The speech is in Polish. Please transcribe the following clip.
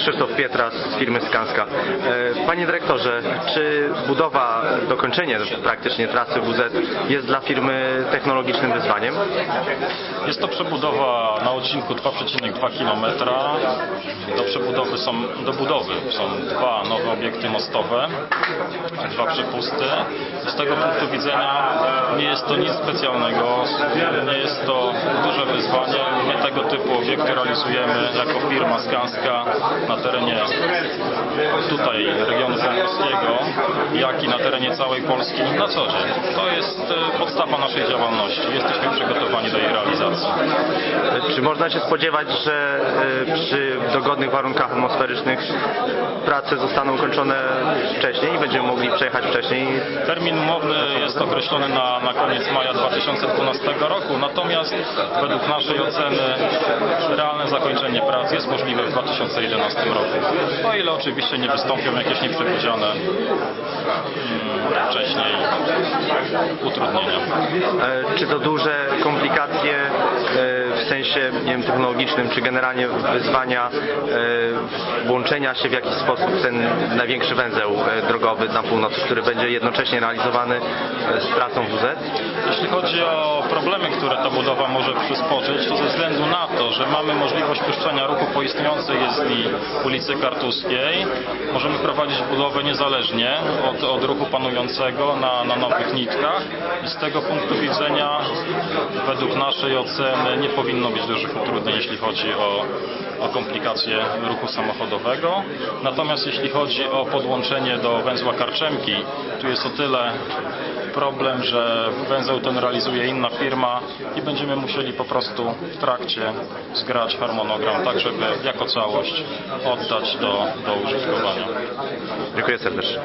Krzysztof Pietras z firmy Skanska. E, Panie dyrektorze, czy budowa, dokończenie praktycznie trasy WZ jest dla firmy technologicznym wyzwaniem? Jest to przebudowa na odcinku 2,2 km. Do przebudowy są, do budowy są dwa nowe obiekty mostowe, dwa przepusty. Z tego punktu widzenia nie jest to nic specjalnego, nie jest to duże wyzwanie. My tego typu obiekty realizujemy jako firma Skanska na terenie tutaj regionu pomorskiego, jak i na terenie całej Polski na co dzień. To jest e, podstawa naszej działalności. Jesteśmy przygotowani do jej realizacji. Czy można się spodziewać, że e, przy dogodnych warunkach atmosferycznych prace zostaną kończone wcześniej i będziemy mogli przejechać wcześniej? Termin umowny jest określony na, na koniec maja 2012 roku, natomiast według naszej oceny realne zakończenie prac jest możliwe w 2011 roku. O ile oczywiście nie wystąpią jakieś nieprzewidziane mm, wcześniej utrudnienia. E, Czy to duże komplikacje sensie nie wiem, technologicznym, czy generalnie wyzwania e, włączenia się w jakiś sposób ten największy węzeł e, drogowy na północ, który będzie jednocześnie realizowany e, z trasą WZ? Jeśli chodzi o problemy, które ta budowa może przysporzyć, to ze względu na to, że mamy możliwość puszczenia ruchu po istniejącej jezdni ulicy Kartuskiej, możemy prowadzić budowę niezależnie od, od ruchu panującego na, na nowych nitkach i z tego punktu widzenia według naszej oceny nie powinno być dużych utrudnień, jeśli chodzi o, o komplikacje ruchu samochodowego. Natomiast jeśli chodzi o podłączenie do węzła Karczemki, tu jest o tyle problem, że węzeł ten realizuje inna firma i będziemy musieli po prostu w trakcie zgrać harmonogram, tak żeby jako całość oddać do, do użytkowania. Dziękuję serdecznie.